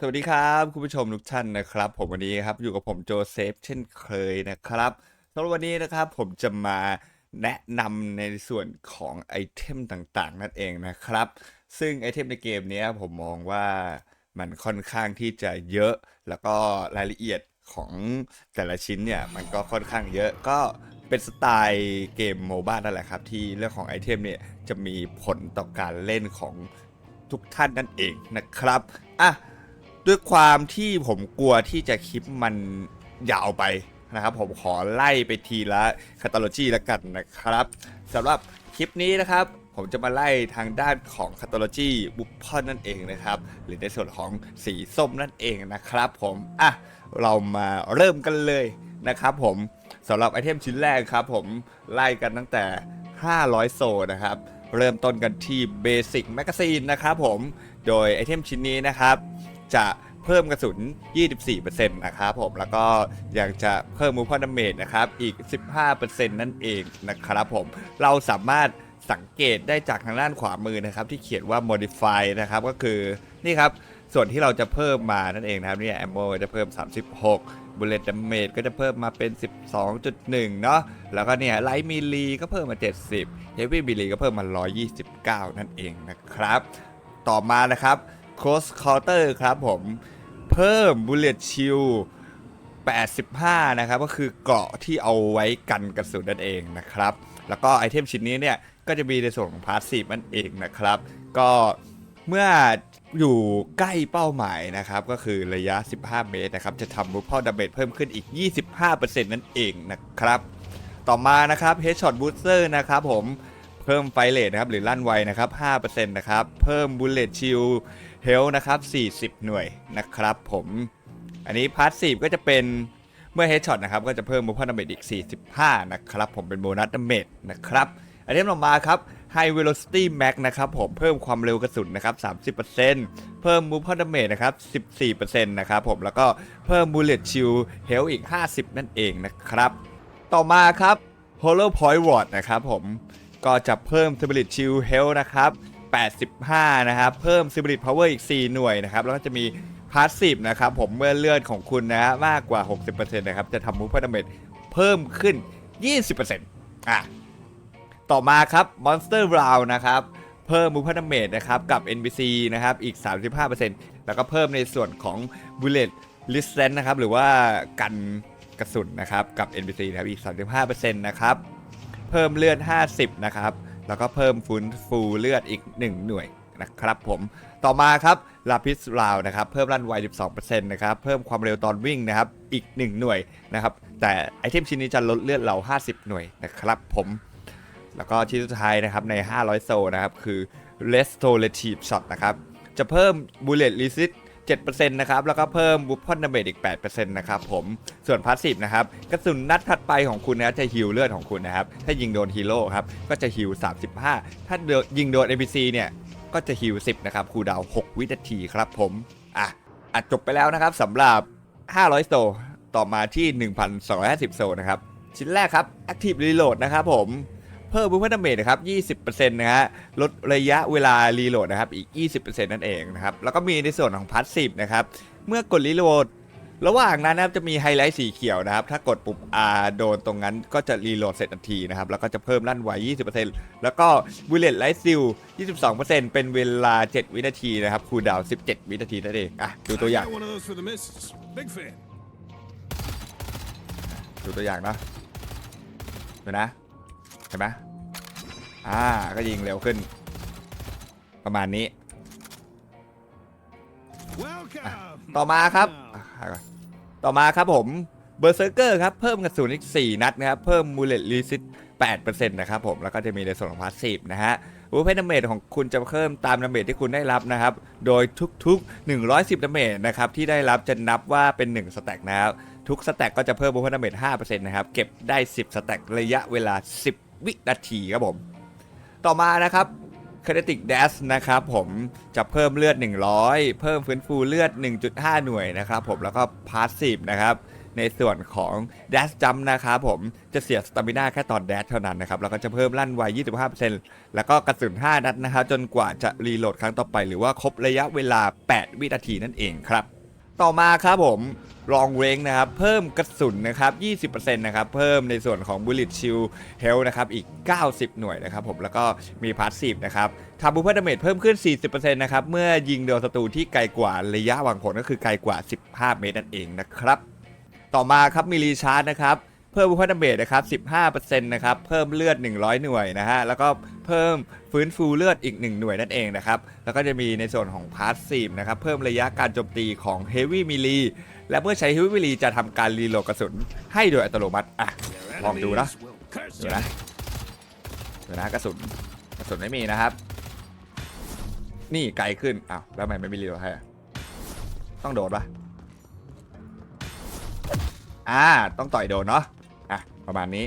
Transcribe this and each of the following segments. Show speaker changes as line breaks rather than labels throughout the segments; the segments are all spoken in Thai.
สวัสดีครับคุณผู้ชมทุกท่านนะครับ ผมวันนี้ครับอยู่กับผมโจเซฟเช่นเคยนะครับสำหรับวันนี้นะครับผมจะมาแนะนำในส่วนของไอเทมต่างๆ นั่นเองนะครับ ซึ่งไอเทมในเกมนี้ผมมองว่ามันค่อนข้างที่จะเยอะ แล้วก็รายละเอียดของแต่ละชิ้นเนี่ยมันก็ค่อนข้างเยอะก็เป็นสไตล์เกมโมบ้านั่นแหละครับ ที่เรื่องของไอเทมเนี่ยจะมีผลต่อการเล่นของทุกท่านนั่นเองนะครับอะ ด้วยความที่ผมกลัวที่จะคลิปมันยาวไปนะครับ ผมขอไล่ไปทีละคาตาโลจีแล้วกันนะครับสำหรับคลิปนี้นะครับ ผมจะมาไล่ทางด้านของคาตาโลจีบุพพอนนั่นเองนะครับ หรือในส่วนของสีส้มนั่นเองนะครับ ผมอะเรามาเริ่มกันเลยนะครับ ผมสำหรับไอเทมชิ้นแรกครับ ผมไล่กันตั้งแต่ 500 โซนะครับเริ่มต้นกันที่เบสิกแมกกาซีนนะครับผม โดยไอเทมชิ้นนี้นะครับ จะเพิ่มกระสุน 24%นะครับผม แล้วก็ยังจะเพิ่มมูฟพอดาเมจนะครับ อีก 15%นั่นเองนะครับผม เราสามารถสังเกตได้จากทางด้านขวามือนะครับ ที่เขียนว่า modify นะครับ ก็คือนี่ครับ ส่วนที่เราจะเพิ่มมานั่นเองนะครับเนี่ย ammo จะเพิ่ม 36 bullet damage ก็จะเพิ่มมาเป็น 12.1 เนาะ แล้วก็เนี่ย light melee ก็เพิ่มมา 70 heavy melee ก็เพิ่มมา 129 นั่นเองนะครับ ต่อมานะครับ close counter ครับผม เพิ่ม bullet shield 85 นะครับ ก็คือเกราะที่เอาไว้กันกระสุนนั่นเองนะครับ แล้วก็ไอเทมชิ้นนี้เนี่ย ก็จะมีในส่วนของพาสซีฟนั่นเองนะครับ ก็เมื่ออยู่ใกล้เป้าหมายนะครับ ก็คือระยะ 15 เมตรนะครับ จะทำมูฟพอดาเมจเพิ่มขึ้นอีก 25%นั่นเองนะครับ ต่อมานะครับ Headshot Booster นะครับผมเพิ่มไฟเลทนะครับ หรือลั่นไวนะครับ 5%นะครับ เพิ่ม Bullet Shield Health นะครับ 40 หน่วยนะครับผม อันนี้พาร์ทสีก็จะเป็นเมื่อ Headshot นะครับก็จะเพิ่มมูฟพอดาเมจอีก 45 นะครับผมเป็นโบนัสดาเมจนะครับอันนี้ต่อมาครับ High Velocity Max นะครับผมเพิ่มความเร็วกระสุนนะครับ 30%เพิ่มมูฟพอดาเมจนะครับ 14%นะครับผมแล้วก็เพิ่ม Bullet Shield Health อีก 50 นั่นเองนะครับ ต่อมาครับ Hollow Point Ward นะครับผมก็จะเพิ่ม Spirit Shield Health นะครับ 85 นะครับ เพิ่ม Spirit Power อีก 4 หน่วยนะครับ แล้วก็จะมี Passive นะครับ ผมเมื่อเลือดของคุณนะฮะมากกว่า 60%นะครับ จะทำมูฟพ d ดาเมจเพิ่มขึ้น 20%อะ ต่อมาครับ Monster Round นะครับ เพิ่มมูฟพ d ดาเมจนะครับ กับ NPC นะครับ อีก 35%แล้วก็เพิ่มในส่วนของ Bullet Resistance นะครับ หรือว่ากันกระสุนนะครับ กับ NPC นะครับ อีก 35%นะครับ เพิ่มเลือด 50 นะครับ แล้วก็เพิ่มฟื้นฟูเลือดอีก 1 หน่วยนะครับผมต่อมาครับลาพิสราวนะครับเพิ่มรันไว 12%นะครับเพิ่มความเร็วตอนวิ่งนะครับอีก 1 หน่วยนะครับแต่ไอเทมชิ้นนี้จะลดเลือดเรา 50 หน่วยนะครับผมแล้วก็ชิ้นสุดท้ายนะครับใน 500 โซนะครับคือ restorative shot นะครับจะเพิ่ม bullet resist 7%นะครับ แล้วก็เพิ่ม weapon damage อีก 8%นะครับผม ส่วนพาสซีฟนะครับ กระสุนนัดถัดไปของคุณนะจะฮิลเลือดของคุณนะครับ ถ้ายิงโดนฮีโร่ครับ ก็จะฮิล35 ถ้าโดนยิงโดน NPC เนี่ย ก็จะฮิล10 นะครับ คูดาว 6 วินาทีครับผม อะอะจบไปแล้วนะครับสำหรับ 500 โซ ต่อมาที่ 1,250 โซนะครับ ชิ้นแรกครับ Active Reload นะครับผม พิ่มบูฟเฟอร์ดาเมจนะครับ 20%นะฮะลดระยะเวลารีโหลดนะครับอีก 20%นั่นเองนะครับแล้วก็มีในส่วนของพาสซีฟนะครับเมื่อกดรีโหลดระหว่างนั้นนะครับจะมีไฮไลท์สีเขียวนะครับ ถ้ากดปุ่ม R โดนตรงนั้นก็จะรีโหลดเสร็จทันทีนะครับ แล้วก็จะเพิ่มลั่นไว 20%แล้วก็บูเลตไลท์ซิล 22%เป็นเวลา 7 วินาทีนะครับ คูลดาวน์17 วินาทีนั่นเอง อะ ดูตัวอย่าง ดูตัวอย่างนะดูนะเห็นไหม อ่าก็ยิงเร็วขึ้น ประมาณนี้
Welcome.
ต่อมาครับ
Now,
อะหาก่อนต่อมาครับผมเบอร์เซอร์เกอร์ครับ เพิ่มกระสุนอีก 4 นัดนะครับ เพิ่มมูเลตรีซิต8%นะครับผม แล้วก็จะมีในส่วนของพาสซีฟนะฮะวูเพนดาเมจของคุณจะเพิ่มตามดาเมจที่คุณได้รับนะครับ โดยทุกๆ 110ดาเมจนะครับที่ได้รับจะนับว่าเป็น 1 สแต็กนะครับ ทุกสแต็กก็จะเพิ่มวูเพนดาเมจ5%นะครับ เก็บได้ 10 สแต็กระยะเวลา 10 วินาทีครับผม ต่อมานะครับค n e t i c Dash นะครับผมจะเพิ่มเลือด 100 เพิ่มฟื้นฟูเลือด 1.5 หน่วยนะครับผมแล้วก็ Passive นะครับในส่วนของ Dash Jump นะครับผมจะเสียสตามิน่าแค่ตอน Dash เท่านั้นนะครับแล้วก็จะเพิ่มลั่นไว 25%แล้วก็กระสุน 5 นัดนะครับจนกว่าจะรีโหลดครั้งต่อไป หรือว่าครบระยะเวลา 8 วินาทีนั่นเองครับ ต่อมาครับผมลองเวงนะครับ เพิ่มกระสุนนะครับ 20%นะครับ เพิ่มในส่วนของ Bullet Shield Health นะครับ อีก 90 หน่วยนะครับผม แล้วก็มีพาสซีฟนะครับทำบูเพื่อดาเมจเพิ่มขึ้น 40%นะครับ เมื่อยิงโดนศัตรูที่ไกลกว่าระยะวางผลก็คือไกลกว่า 15 เมตรนั่นเองนะครับ ต่อมาครับมีรีชาร์จนะครับ เพิ่มบูเพื่อดาเมจนะครับ 15%นะครับ เพิ่มเลือด 100 หน่วยนะฮะ แล้วก็ เพิ่มฟื้นฟูเลือดอีก 1 หน่วยนั่นเองนะครับ แล้วก็จะมีในส่วนของพาสซีฟนะครับเพิ่มระยะการโจมตีของ Heavy Melee และเมื่อใช้ Heavy Melee จะทำการรีโหลดกระสุนให้โดยอัตโนมัติอะ
Their
Long đủ đó.
enemies will curse
เดี๋ยวนะเดี๋ยวนะกระสุนกระสุนไม่มีนะครับ นี่ไกลขึ้นอ้าวแล้วทำไมไม่มีรีโหลดให้ต้องโดนปะอ่าต้องต่อยโดนเนาะอะประมาณนี้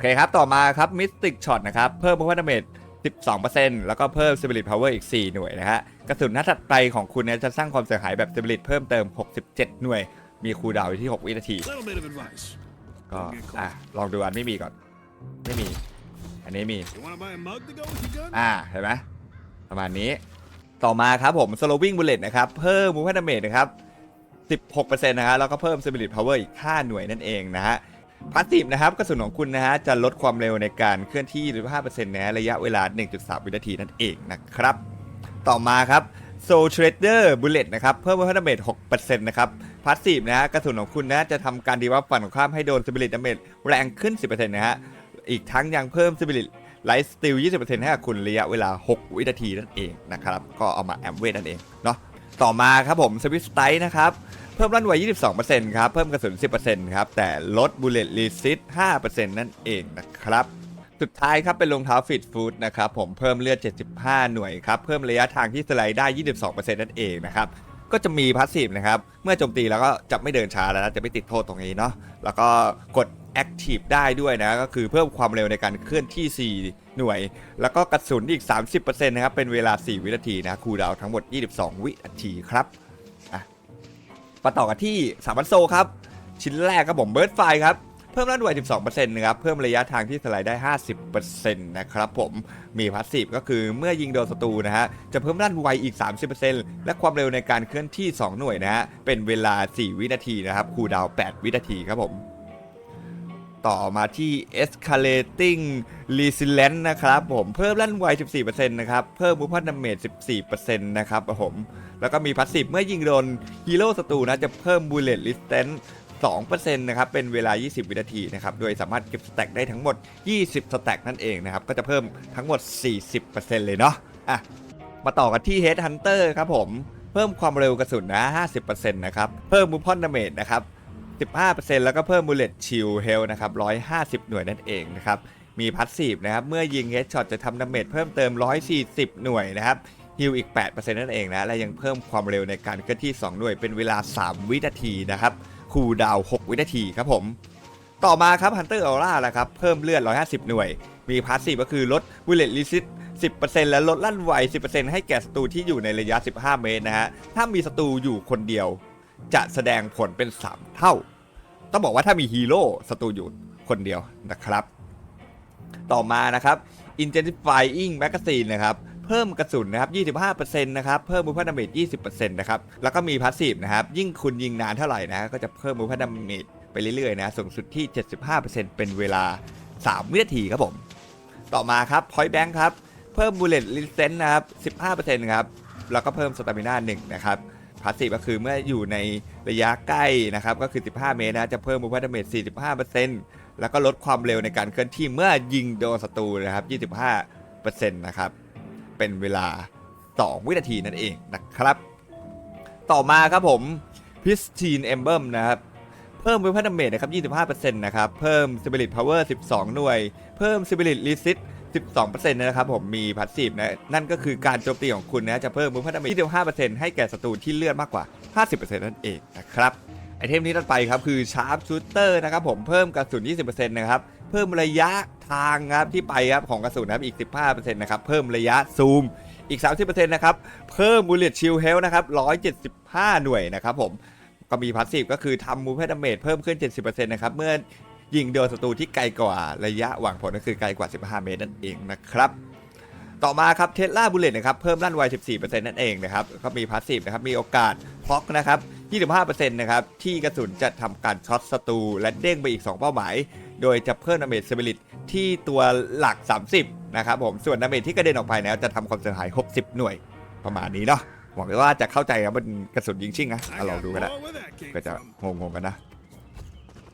เคครับ ต่อมาครับมิสติกช็อตนะครับ เพิ่มพ o ว e r ดาเมจ12%แล้วก็เพิ่ม Spirit Power อีก 4 หน่วยนะฮะ กระสุนนัดถัดไปของคุณเนี่ยจะสร้างความเสียหายแบบ Spirit เพิ่มเติม 67 หน่วย มีคูลดาวน์อยู่ที่ 6 วินาที
Little bit of advice.
ก็
Don't get caught.
อะลองดูอันไม่มีก่อน ไม่มี อันนี้มี
You want to buy a mug to go with your gun?
อ่า เห็นไหมประมาณนี้ ต่อมาครับผม slowing bullet นะครับ เพิ่มมูฟ d ด m a g e นะครับ 16%นะฮะ แล้วก็เพิ่ม spirit power อีก 5 หน่วยนั่นเองนะฮะ พาสซีฟนะครับกระสุนของคุณนะฮะจะลดความเร็วในการเคลื่อนที่15%นะฮะระยะเวลา 1.3 วินาทีนั่นเองนะครับ ต่อมาครับ Soul Trader Bullet นะครับเพิ่มมูฟ d ด m a g e 6%นะครับพาสซีฟนะฮะกระสุนของคุณนะจะทำการดีวับฝั่งของข้ามให้โดน spirit damage แรงขึ้น 10%นะฮะอีกทั้งยังเพิ่ม spirit ไลฟ์สติล 20%ให้กับคุณระยะเวลา 6 วินาทีนั่นเองนะครับ ก็เอามาแอมเวทนั่นเองเนาะ ต่อมาครับผมสวิสไตนะครับ เพิ่มลั่นไว22%ครับ เพิ่มกระสุน 10%ครับ แต่ลดบุลเลตรีซิต5%นั่นเองนะครับ สุดท้ายครับเป็นรองเท้าฟิตฟูดนะครับ ผมเพิ่มเลือด 75 หน่วยครับ เพิ่มระยะทางที่สไลด์ได้ 22%นั่นเองนะครับ ก็จะมีพาสซีฟนะครับ เมื่อโจมตีแล้วก็จะไม่เดินช้าแล้วนะ จะไม่ติดโทษตรงนี้เนาะ แล้วก็กด Active ได้ด้วยนะ ก็คือเพิ่มความเร็วในการเคลื่อนที่ 4 หน่วย แล้วก็กระสุนอีก 30%นะครับ เป็นเวลา 4 วินาทีนะ คูลดาวทั้งหมด 22 วินาทีครับ มาต่อกันที่สามัญโซครับ ชิ้นแรกครับผมเบิร์ดไฟครับเพิ่มลั่นไว12%นะครับเพิ่มระยะทางที่สไลด์ได้ 50%นะครับผมมีพาสซีฟก็คือเมื่อยิงโดนศัตรูนะฮะจะเพิ่มรันไวอีก 30%และความเร็วในการเคลื่อนที่ 2 หน่วยนะฮะเป็นเวลา 4 วินาทีนะครับคูดาว 8 วินาทีครับผม ต่อมาที่ escalating resilience นะครับผมเพิ่มลั่นไว 14%นะครับ เพิ่มมูพันดาเมจ 14%นะครับผมแล้วก็มีพาสซีฟเมื่อยิงโดนฮีโร่ศัตรูนะจะเพิ่ม bullet resistance 2%นะครับเป็นเวลา 20 วินาทีนะครับโดยสามารถเก็บสแต็กได้ทั้งหมด 20 สแต็กนั่นเองนะครับก็จะเพิ่มทั้งหมด 40%เลยเนาะอะมาต่อกันที่ Head Hunter ครับผมเพิ่มความเร็วกระสุนนะ 50%นะครับ เพิ่มมูพอนดาเมจนะครับ 15%แล้วก็เพิ่ม Bullet Shield Health นะครับ150 หน่วยนั่นเองนะครับมีพัสซีฟนะครับเมื่อยิง Headshot จะทำดาเมจเพิ่มเติม 140 หน่วยนะครับฮิลอีก 8%นั่นเองนะ และยังเพิ่มความเร็วในการเคลื่อนที่ 2 หน่วยเป็นเวลา 3 วินาทีนะครับ คูลดาวน์6วินาทีครับผม ต่อมาครับ Hunter Aura นะครับ เพิ่มเลือด 150 หน่วย มีพาสซีฟก็คือลด Bullet Resist 10%และลดลั่นไว 10%ให้แก่ศัตรูที่อยู่ในระยะ 15 เมตรนะฮะ ถ้ามีศัตรูอยู่คนเดียว จะแสดงผลเป็น 3 เท่า ต้องบอกว่าถ้ามีฮีโร่ศัตรูอยู่คนเดียวนะครับ ต่อมานะครับ Intensifying Magazine นะครับเพิ่มกระสุนนะครับ25%นะครับ เพิ่มมูลค่าดาเมจ20%นะครับ แล้วก็มีพาสซีฟนะครับ ยิ่งคุณยิงนานเท่าไหร่นะ ก็จะเพิ่มมูลค่าดาเมจไปเรื่อยๆนะ สูงสุดที่ 75%เป็นเวลา 3 วินาทีครับผม ต่อมาครับ Point Bank ครับ เพิ่ม Bullet Resistance นะครับ 15%ครับ แล้วก็เพิ่ม Stamina 1นะครับ พาสซีฟก็คือเมื่ออยู่ในระยะใกล้นะครับก็คือ 15 เมตรนะจะเพิ่มมูลค่าดาเมจ45%แล้วก็ลดความเร็วในการเคลื่อนที่เมื่อยิงโดนศัตรูนะครับ 25%นะครับเป็นเวลา 2 วินาทีนั่นเองนะครับ ต่อมาครับผม Pristine Emblem นะครับเพิ่มมูลค่าดาเมจนะครับ 25%นะครับเพิ่ม Spirit Power 12 หน่วย เพิ่ม Spirit Resist 12%นะครับผมมีพาสซีฟนะนั่นก็คือการโจมตีของคุณนะจะเพิ่มมูลค่าดาเมจ25%ให้แก่ศัตรูที่เลือดมากกว่า 50%นั่นเองนะครับไอเทมนี้ต่อไปครับคือ Sharp Shooter นะครับผมเพิ่มกระสุน 20%นะครับเพิ่มระยะทางครับที่ไปครับของกระสุนนะครับอีก 15%นะครับเพิ่มระยะซูมอีก 30%นะครับเพิ่ม Bullet Shield Health นะครับ175 หน่วยนะครับผมก็มีพาสซีฟก็คือทำมูฟให้ดาเมจเพิ่มขึ้น 70%นะครับเมื่อ ยิงโดนศัตรูที่ไกลกว่าระยะหวังผลก็คือไกลกว่า 15 เมตรนั่นเองนะครับ ต่อมาครับเทสลาบุลเลตนะครับเพิ่มลั่นไว 14%นั่นเองนะครับก็มีพาสซีฟนะครับมีโอกาสพล็อกนะครับ 25%นะครับที่กระสุนจะทำการช็อตศัตรูและเด้งไปอีก 2 เป้าหมาย โดยจะเพิ่มดาเมจสปิริตที่ตัวหลัก 30 นะครับผมส่วนดาเมจที่กระเด็นออกไปนะจะทำความเสียหาย 60 หน่วยประมาณนี้เนาะหวังว่าจะเข้าใจครับมันกระสุนยิงชิ่งนะลองดูกันนะก็จะงงๆกันนะ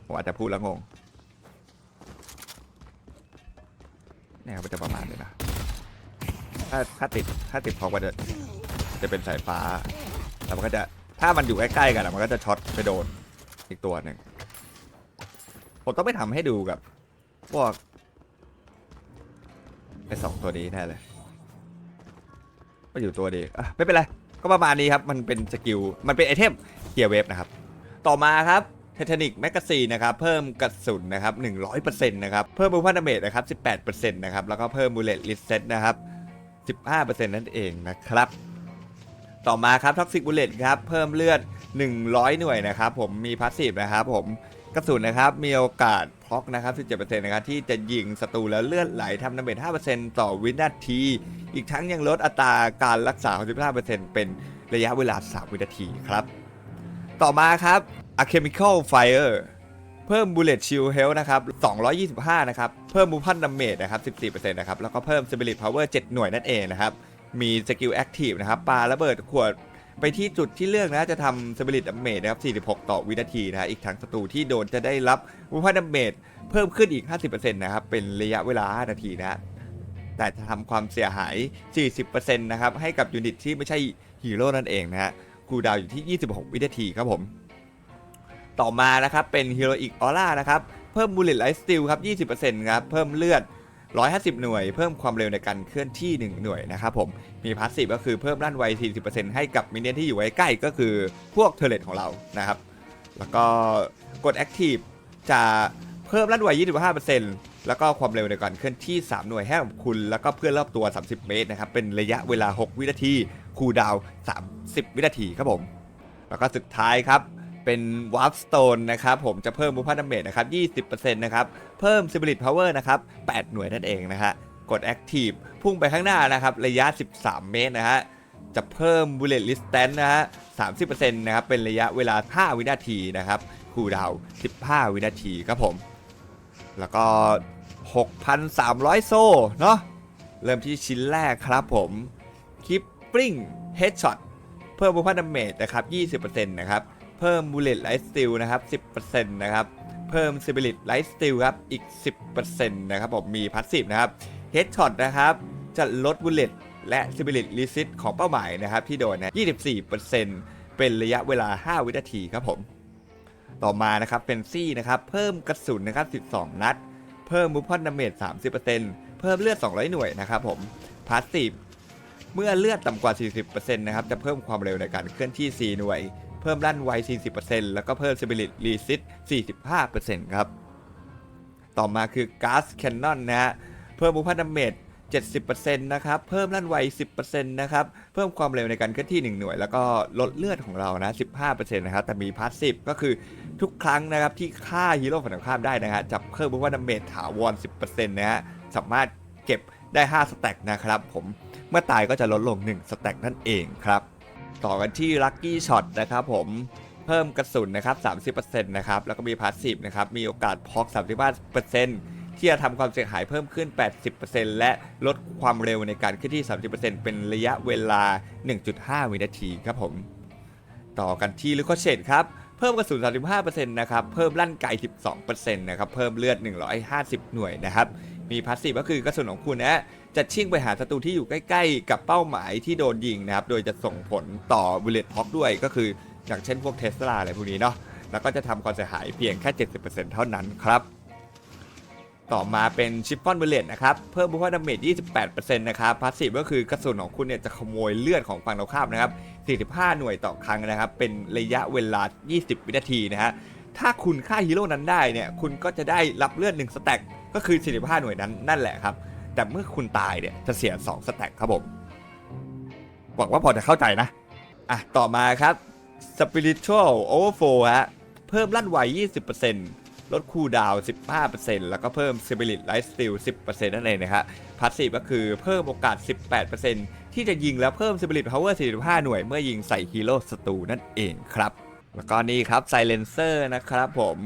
ผมอาจจะพูดแล้วงง เนี่ยครับมันจะประมาณนี้นะ ถ้าถ้าติดถ้าติดพอมันจะจะเป็นสายฟ้า แล้วมันก็จะถ้ามันอยู่ใกล้ๆกันอะมันก็จะช็อตไปโดนอีกตัวหนึ่งผมต้องไปทำให้ดูกับพวกไอ้สองตัวนี้แน่เลยก็อยู่ตัวเดียวอะไม่เป็นไร ก็ประมาณนี้ครับ มันเป็นสกิล มันเป็นไอเทมเกียร์เวฟนะครับ ต่อมาครับ เททนิกแมกกาซีนนะครับเพิ่มกระสุนนะครับ100%นะครับเพิ่มบูพันดาเมจนะครับ18%นะครับแล้วก็เพิ่มบูเลตลิสเซตนะครับ15%นั่นเองนะครับต่อมาครับท็อกซิกบูเลตครับเพิ่มเลือด 100 หน่วยนะครับผมมีพาสซีฟนะครับผมกระสุนนะครับมีโอกาสพล็อกนะครับ17%นะครับที่จะยิงศัตรูแล้วเลือดไหลทำดาเมจ5%ต่อวินาที อีกทั้งยังลดอัตราการรักษาของ15%เป็นระยะเวลา 3 วินาทีครับ ต่อมาครับ A Chemical Fire เพิ่ม Bullet Shield Health นะครับ 225 นะครับ เพิ่ม Weapon Damage นะครับ 14%นะครับ แล้วก็เพิ่ม Spirit Power 7 หน่วยนั่นเองนะครับ มีสกิล Active นะครับ ปาระเบิดขวดไปที่จุดที่เลือกนะ จะทำ Spirit Damage นะครับ 46 ต่อวินาทีนะอีกทั้งศัตรูที่โดนจะได้รับ Weapon Damage เพิ่มขึ้นอีก 50%นะครับ เป็นระยะเวลา 5 นาทีนะแต่จะทำความเสียหาย 40%นะครับ ให้กับยูนิตที่ไม่ใช่ฮีโร่นั่นเองนะฮะคูดาวอยู่ที่ 26 วินาทีครับผม ต่อมานะครับเป็น Heroic Aura นะครับเพิ่ม Bullet Life Steal ครับ 20%ครับเพิ่มเลือด 150 หน่วย เพิ่มความเร็วในการเคลื่อนที่ 1 หน่วยนะครับผมมีพาสซีฟก็คือเพิ่มลั่นไว 40%ให้กับมินเนี่ยนที่อยู่ใกล้ก็คือพวกเทเลตของเรานะครับแล้วก็กด Active จะเพิ่มลั่นไว 25%แล้วก็ความเร็วในการเคลื่อนที่ 3 หน่วยให้กับคุณ แล้วก็เพื่อนรอบตัว 30 เมตรนะครับเป็นระยะเวลา 6 วินาทีคูลดาวน์30 วินาทีครับผม แล้วก็สุดท้ายครับ เป็น Warp Stone นะครับผมจะเพิ่มบูพันดาเมจนะครับ 20%นะครับ เพิ่ม Spirit Power นะครับ 8 หน่วยนั่นเองนะฮะ กด Active พุ่งไปข้างหน้านะครับ ระยะ 13 เมตรนะฮะ จะเพิ่ม Bullet Resistance นะฮะ 30%นะครับ เป็นระยะเวลา 5 วินาทีนะครับ คูดาว 15 วินาทีครับผม แล้วก็ 6,300 โซ่เนาะ เริ่มที่ชิ้นแรกครับผม คลิปปริ้งเฮดช็อต เพิ่มบูพันดาเมจนะครับ 20%นะครับ เพิ่มบูเลตไลท์สติลนะครับ 10%นะครับ เพิ่มซิบิลิตไลท์สติลครับ อีก 10%นะครับผม มีพาสซีฟนะครับเฮดช็อตนะครับจะลดบูเลตและซิบิลิตลิซิตของเป้าหมายนะครับที่โดนนะ 24%เป็นระยะเวลา 5 วินาทีครับผม ต่อมานะครับเป็นซี่นะครับ เพิ่มกระสุนนะครับ 12 นัด เพิ่มบูพอนดาเมจ30%เพิ่มเลือด 200 หน่วยนะครับผมพาสซีฟเมื่อเลือดต่ำกว่า 40%นะครับ จะเพิ่มความเร็วในการเคลื่อนที่ 4 หน่วย เพิ่มลั่นไว 40%แล้วก็เพิ่ม Spirit Resist 45%ครับ ต่อมาคือ Gas Cannon นนะฮะ เพิ่มบุพดาเมจ70%นะครับ เพิ่มลั่นไว 10%นะครับ เพิ่มความเร็วในการเคลื่อนที่ 1 หน่วย แล้วก็ลดเลือดของเรานะ 15%นะครับ แต่มีพาสซีฟก็คือทุกครั้งนะครับที่ฆ่าฮีโร่ฝั่งตรงข้ามได้นะฮะจะเพิ่มบุพดาเมจถาวร 10%นะฮะ สามารถเก็บได้ 5 สแต็กนะครับผม เมื่อตายก็จะลดลง 1 สแต็กนั่นเองครับ ต่อกันที่ Lucky Shot นะครับผมเพิ่มกระสุนนะครับ 30%นะครับ แล้วก็มีพาสซีฟนะครับ มีโอกาสพอก 35%ที่จะทำความเสียหายเพิ่มขึ้น 80%และลดความเร็วในการเคลื่อนที่ 30%เป็นระยะเวลา 1.5 วินาทีครับผม ต่อกันที่ลิโคเชตครับเพิ่มกระสุน 35%นะครับ เพิ่มลั่นไก 12%นะครับ เพิ่มเลือด 150 หน่วยนะครับ มีพาสซีฟก็คือกระสุนของคุณนะ จะชิ่งไปหาศัตรูที่อยู่ใกล้ ๆ กับเป้าหมายที่โดนยิงนะครับ โดยจะส่งผลต่อบุลเลตพ็อกด้วยก็คือ อย่างเช่นพวกเทสลาอะไรพวกนี้เนาะ แล้วก็จะทำความเสียหายเพียงแค่ 70%เท่านั้นครับ ต่อมาเป็นชิปฟอนบุลเลตนะครับ เพิ่มบุพดาเมจ 28%นะครับพาสซีฟก็คือกระสุนของคุณเนี่ยจะขโมยเลือดของฝั่งตรงข้ามนะครับ 45 หน่วยต่อครั้งนะครับ เป็นระยะเวลา 20 วินาทีนะฮะ ถ้าคุณฆ่าฮีโร่นั้นได้เนี่ย คุณก็จะได้รับเลือด1สแต็กก็คือ 45 หน่วยนั้นนั่นแหละครับ แต่เมื่อคุณตายเนี่ยจะเสีย2สแต็กครับผมหวังว่าพอจะเข้าใจนะ อะ ต่อมาครับ Spiritual Overflow ฮะ เพิ่มลั่นไว 20%ลดคูลดาว 15%แล้วก็เพิ่ม Spirit Life Steal 10%นั่นเองนะครับพาสซีฟก็คือเพิ่มโอกาส 18%ที่จะยิงแล้วเพิ่ม Spirit Power 45 หน่วย เมื่อยิงใส่ฮีโร่ศัตรูนั่นเองครับ แล้วก็นี่ครับ Silencer นะครับผม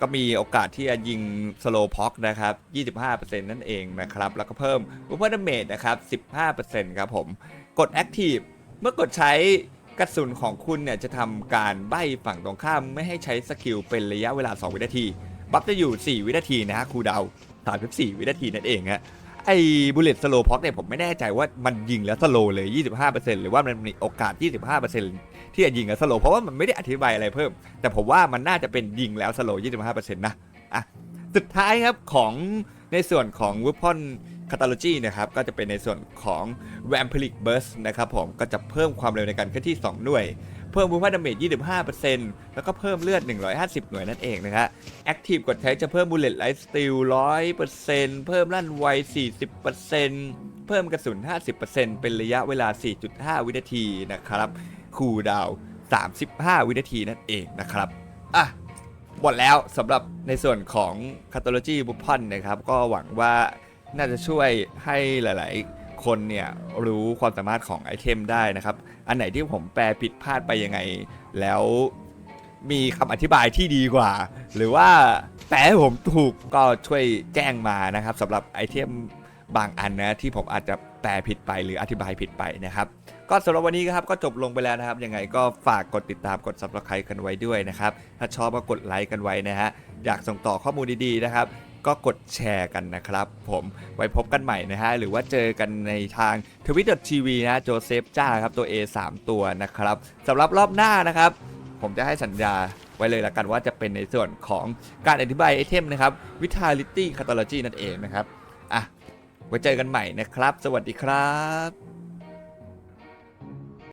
ก็มีโอกาสที่จะยิงสโลพ็อกนะครับ 25%นั่นเองนะครับ แล้วก็เพิ่มวูเปอร์ดเมจนะครับ 15%ครับผม กดแอคทีฟเมื่อกดใช้กระสุนของคุณเนี่ยจะทำการใบ้ฝั่งตรงข้ามไม่ให้ใช้สกิลเป็นระยะเวลา 2 วินาที บัฟจะอยู่ 4 วินาทีนะฮะคูเดา 34 วินาทีนั่นเองฮะ ไอ้บุลเลตสโลพ็อกเนี่ยผมไม่แน่ใจว่ามันยิงแล้วสโลเลย 25%หรือว่ามันมีโอกาส 25%ที่จะยิงแล้วสโลเพราะว่ามันไม่ได้อธิบายอะไรเพิ่ม แต่ผมว่ามันน่าจะเป็นยิงแล้วสโล25%นะอะสุดท้ายครับของในส่วนของ Weapon Catalog นะครับก็จะเป็นในส่วนของ Vampiric Burst นะครับผมก็จะเพิ่มความเร็วในการเคลื่อนที่ 2 หน่วย เพิ่ม Weapon Damage 25%แล้วก็เพิ่มเลือด 150 หน่วยนั่นเองนะฮะ Active กดใช้จะเพิ่ม Bullet Life Steal 100%เพิ่มลั่นไว 40%เพิ่มกระสุน 50%เป็นระยะเวลา 4.5 วินาทีนะครับคูลดาวน์35 วินาทีนั่นเองนะครับอะหมดแล้วสำหรับในส่วนของ c a t a l o g y b u p p o n นะครับ ก็หวังว่าน่าจะช่วยให้หลาย ๆ คนเนี่ยรู้ความสามารถของไอเทมได้นะครับ อันไหนที่ผมแปลผิดพลาดไปยังไง แล้วมีคำอธิบายที่ดีกว่า หรือว่าแปลให้ผมถูกก็ช่วยแจ้งมานะครับสำหรับไอเทมบางอันนะที่ผมอาจจะแปลผิดไปหรืออธิบายผิดไปนะครับก็สำหรับวันนี้ครับก็จบลงไปแล้วนะครับยังไงก็ฝากกดติดตามกด subscribe กันไว้ด้วยนะครับ ถ้าชอบก็กดไลค์กันไว้นะฮะอยากส่งต่อข้อมูลดีๆนะครับ ก็กดแชร์กันนะครับผมไว้พบกันใหม่นะฮะหรือว่าเจอกันในทางทวิตทีวีนะโจเซฟจ้าครับตัว A 3 ตัวนะครับสำหรับรอบหน้านะครับ ผมจะให้สัญญาไว้เลยละกันว่าจะเป็นในส่วนของการอธิบายไอเทมนะครับ Vitality Catalog นั่นเองนะครับอะไว้เจอกันใหม่นะครับ สวัสดีครับ